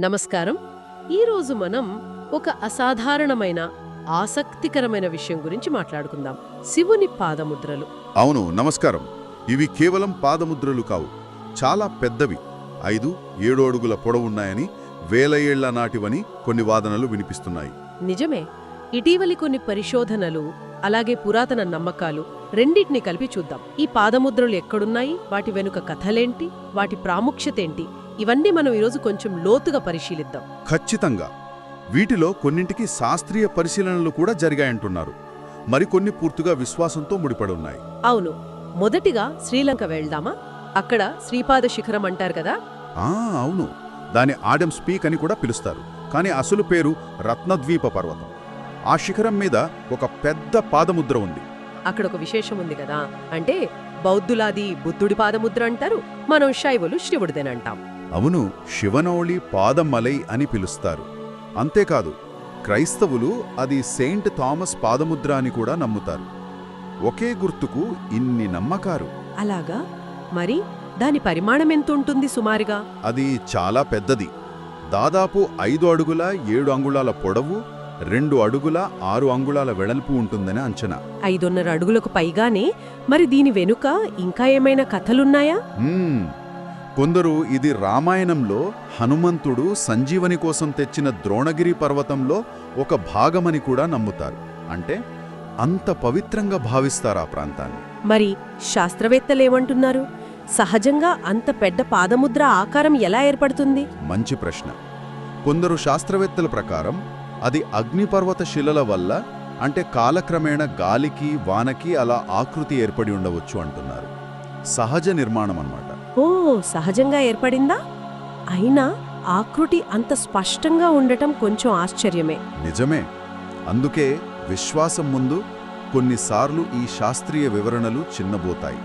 నమస్కారం. ఈరోజు మనం ఒక అసాధారణమైన ఆసక్తికరమైన విషయం గురించి మాట్లాడుకుందాం. శివుని పాదముద్రలు. అవును నమస్కారం. ఇవి కేవలం పాదముద్రలు కావు. చాలా పెద్దవి. ఐదు ఏడు అడుగుల పొడవున్నాయని వేల ఏళ్ళ నాటివని కొన్ని వాదనలు వినిపిస్తున్నాయి. నిజమే. ఇటీవలి కొన్ని పరిశోధనలు అలాగే పురాతన నమ్మకాలు రెండింటిని కలిపి చూద్దాం. ఈ పాదముద్రలు ఎక్కడున్నాయి? వాటి వెనుక కథలేంటి? వాటి ప్రాముఖ్యతేంటి ఇవన్నీ మనం ఈరోజు కొంచెం లోతుగా పరిశీలిద్దాం. ఖచ్చితంగా. వీటిలో కొన్నింటికి శాస్త్రీయ పరిశీలనలు కూడా జరిగాయంటున్నారు. మరికొన్ని పూర్తిగా విశ్వాసంతో ముడిపడి ఉన్నాయి అవును. మొదటిగా శ్రీలంక వెళ్దామా? అక్కడ శ్రీపాద శిఖరం అంటారు కదా? ఆ అవును. దాని ఆడమ్ స్పీక్ అని కూడా పిలుస్తారు. కానీ అసలు పేరు రత్నద్వీప పర్వతం. ఆ శిఖరం మీద ఒక పెద్ద పాదముద్ర ఉంది. అక్కడ ఒక విశేషం ఉంది కదా? అంటే బౌద్ధులాది బుద్ధుడి పాదముద్ర అంటారు. మనం శైవులు శివుడిదేనంటాం. అవును శివనౌళి పాదమలై అని పిలుస్తారు. అంతేకాదు క్రైస్తవులు అది సెయింట్ థామస్ పాదముద్ర అని కూడా నమ్ముతారు. ఒకే గుర్తుకు ఇన్ని నమ్మకారు అలాగా? మరి దాని పరిమాణం ఎంత ఉంటుంది సుమారుగా? అది చాలా పెద్దది. దాదాపు ఐదు అడుగుల ఏడు అంగుళాల పొడవు రెండు అడుగుల ఆరు అంగుళాల వెడల్పు ఉంటుందని అంచనా. ఐదున్నర అడుగులకు పైగానే మరి దీని వెనుక ఇంకా ఏమైనా కథలున్నాయా. కొందరు ఇది రామాయణంలో హనుమంతుడు సంజీవని కోసం తెచ్చిన ద్రోణగిరి పర్వతంలో ఒక భాగమని కూడా నమ్ముతారు. అంటే అంత పవిత్రంగా భావిస్తారు ఆ ప్రాంతాన్ని? మరి శాస్త్రవేత్తలేమంటున్నారు సహజంగా అంత పెద్ద పాదముద్ర ఆకారం ఎలా ఏర్పడుతుంది? మంచి ప్రశ్న. కొందరు శాస్త్రవేత్తల ప్రకారం అది అగ్నిపర్వత శిలల వల్ల అంటే కాలక్రమేణా గాలికి వానకి అలా ఆకృతి ఏర్పడి ఉండవచ్చు అంటున్నారు. సహజ నిర్మాణం అన్నమాట ఓ సహజంగా ఏర్పడిందా? అయినా ఆకృతి అంత స్పష్టంగా ఉండటం కొంచెం ఆశ్చర్యమే. నిజమే. అందుకే విశ్వాసం ముందు కొన్నిసార్లు ఈ శాస్త్రీయ వివరణలు చిన్నబోతాయి.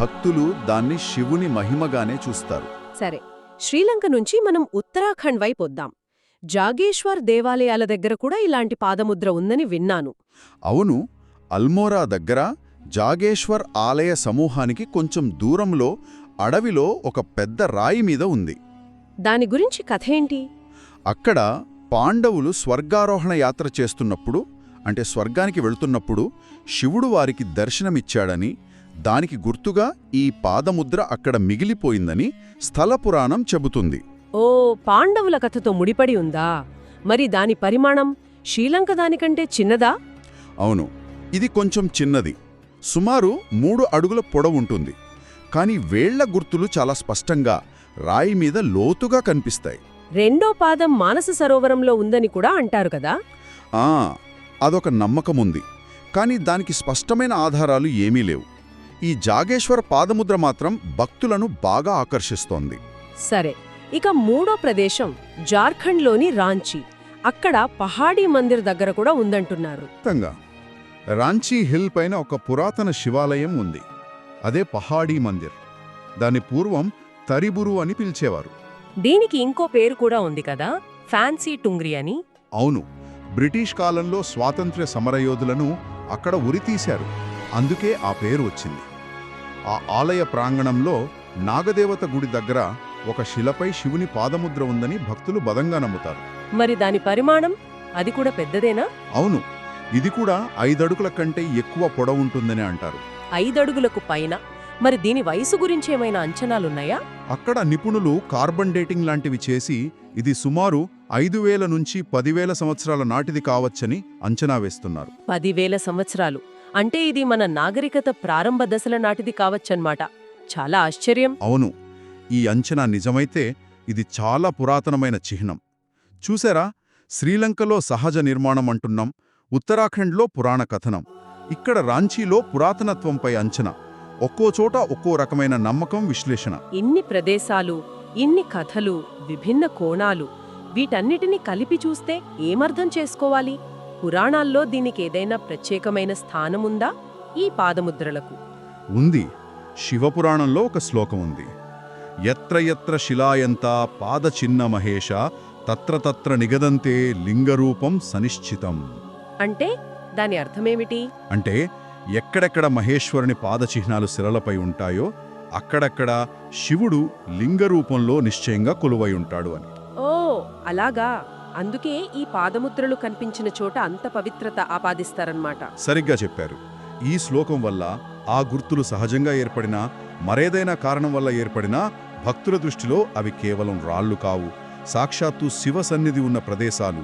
భక్తులు దాన్ని శివుని మహిమగానే చూస్తారు. సరే శ్రీలంక నుంచి మనం ఉత్తరాఖండ్ వైపు వద్దాం. జాగేశ్వర్ దేవాలయాల దగ్గర కూడా ఇలాంటి పాదముద్ర ఉందని విన్నాను. అవును అల్మోరా దగ్గర జాగేశ్వర్ ఆలయ సమూహానికి కొంచెం దూరంలో అడవిలో ఒక పెద్ద రాయి మీద ఉంది. దాని గురించి కథ ఏంటి? అక్కడ పాండవులు స్వర్గారోహణ యాత్ర చేస్తున్నప్పుడు అంటే స్వర్గానికి వెళ్తున్నప్పుడు శివుడు వారికి దర్శనమిచ్చాడని దానికి గుర్తుగా ఈ పాదముద్ర అక్కడ మిగిలిపోయిందని స్థల పురాణం చెబుతుంది. ఓ పాండవుల కథతో ముడిపడి ఉందా? మరి దాని పరిమాణం శ్రీలంక దానికంటే చిన్నదా? అవును ఇది కొంచెం చిన్నది. సుమారు మూడు అడుగుల పొడవుంటుంది. కాని వేళ్ళ గుర్తులు చాలా స్పష్టంగా రాయి మీద లోతుగా కనిపిస్తాయి. రెండో పాదం మానస సరోవరంలో ఉందని కూడా అంటారు కదా? ఆ అదొక నమ్మకముంది. కాని దానికి స్పష్టమైన ఆధారాలు ఏమీ లేవు. ఈ జాగేశ్వర పాదముద్ర మాత్రం భక్తులను బాగా ఆకర్షిస్తోంది. సరే ఇక మూడో ప్రదేశం జార్ఖండ్లోని రాంచీ. అక్కడ పహాడీ మందిర్ దగ్గర కూడా ఉందంటున్నారు. రాంచీ హిల్ పైన ఒక పురాతన శివాలయం ఉంది. అదే పహాడీ మందిర్. దాని పూర్వం తరిబురు అని పిలిచేవారు. దీనికి ఇంకో పేరు కూడా ఉంది కదా? ఫ్యాన్సీ టుంగ్రి అని? అవును. బ్రిటిష్ కాలంలో స్వాతంత్ర్య సమరయోధులను అక్కడ ఉరితీశారు అందుకే ఆ పేరు వచ్చింది. ఆ ఆలయ ప్రాంగణంలో నాగదేవత గుడి దగ్గర ఒక శిలపై శివుని పాదముద్ర ఉందని భక్తులు బలంగా నమ్ముతారు. మరి దాని పరిమాణం? అది కూడా పెద్దదేనా? అవును. ఇది కూడా ఐదడుగుల కంటే ఎక్కువ పొడవుంటుందని అంటారు. ఐదడుగులకు పైన. మరి దీని వయసు గురించి ఏమైనా అంచనాలున్నాయా? అక్కడ నిపుణులు కార్బన్ డేటింగ్ లాంటివి చేసి ఇది సుమారు ఐదు వేల నుంచి పదివేల సంవత్సరాల నాటిది కావచ్చని అంచనా వేస్తున్నారు. పదివేల సంవత్సరాలు. అంటే ఇది మన నాగరికత ప్రారంభ దశల నాటిది కావచ్చన్నమాట చాలా ఆశ్చర్యం. అవును. ఈ అంచనా నిజమైతే ఇది చాలా పురాతనమైన చిహ్నం. చూసారా? శ్రీలంకలో సహజ నిర్మాణం అంటున్నాం. ఉత్తరాఖండ్లో పురాణ కథనం. ఇక్కడ రాంచీలో పురాతనత్వంపై అంచనా. ఒక్కో చోట ఒక్కో రకమైన నమ్మకం విశ్లేషణ. ఇన్ని ప్రదేశాలు ఇన్ని కథలు విభిన్న కోణాలు వీటన్నిటిని కలిపి చూస్తే ఏమర్థం చేసుకోవాలి? పురాణాల్లో దీనికి ఏదైనా ప్రత్యేకమైన స్థానముందా? ఈ పాదముద్రలకు. ఉంది. శివపురాణంలో ఒక శ్లోకం ఉంది. ఎత్ర ఎత్ర శిలాయంత పాద చిన్న మహేష తత్ర తత్ర నిగదంతే లింగరూపం సనిశ్చితం. అంటే దాని అర్థమేమిటి? అంటే ఎక్కడెక్కడ మహేశ్వరుని పాదచిహ్నాలు శిలలపై ఉంటాయో అక్కడక్కడ శివుడు లింగరూపంలో నిశ్చయంగా కొలువై ఉంటాడు అని. ఓ అలాగా. అందుకే ఈ పాదముద్రలు కనిపించిన చోట అంత పవిత్రత ఆపాదిస్తారన్నమాట. సరిగ్గా చెప్పారు. ఈ శ్లోకం వల్ల ఆ గుర్తులు సహజంగా ఏర్పడినా మరేదైనా కారణం వల్ల ఏర్పడినా భక్తుల దృష్టిలో అవి కేవలం రాళ్ళు కావు. సాక్షాత్తు శివ సన్నిధి ఉన్న ప్రదేశాలు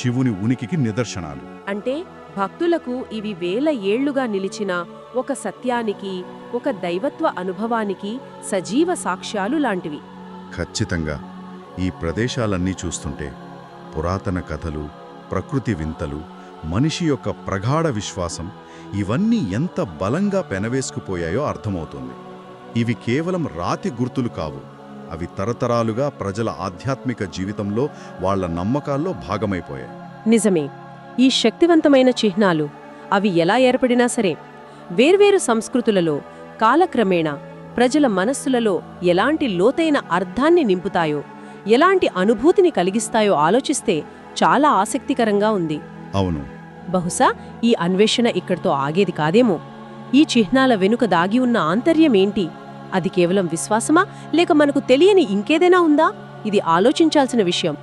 శివుని ఉనికికి నిదర్శనాలు. అంటే భక్తులకు ఇవి వేల ఏళ్ళుగా నిలిచిన ఒక సత్యానికి ఒక దైవత్వ అనుభవానికి సజీవ సాక్ష్యాలు లాంటివి. ఖచ్చితంగా ఈ ప్రదేశాలన్నీ చూస్తుంటే పురాతన కథలు ప్రకృతి వింతలు మనిషి యొక్క ప్రగాఢ విశ్వాసం ఇవన్నీ ఎంత బలంగా పెనవేసుకుపోయాయో అర్థమవుతుంది. ఇవి కేవలం రాతి గుర్తులు కావు. అవి తరతరాలుగా ప్రజల ఆధ్యాత్మిక జీవితంలో వాళ్ళ నమ్మకాల్లో భాగమైపోయాయి. నిజమే. ఈ శక్తివంతమైన చిహ్నాలు అవి ఎలా ఏర్పడినా సరే వేర్వేరు సంస్కృతులలో కాలక్రమేణా ప్రజల మనస్సులలో ఎలాంటి లోతైన అర్థాన్ని నింపుతాయో ఎలాంటి అనుభూతిని కలిగిస్తాయో ఆలోచిస్తే చాలా ఆసక్తికరంగా ఉంది. అవును. బహుశా ఈ అన్వేషణ ఇక్కడితో ఆగేది కాదేమో. ఈ చిహ్నాల వెనుక దాగి ఉన్న ఆంతర్యమేంటి అది కేవలం విశ్వాసమా? లేక మనకు తెలియని ఇంకేదైనా ఉందా? ఇది ఆలోచించాల్సిన విషయం.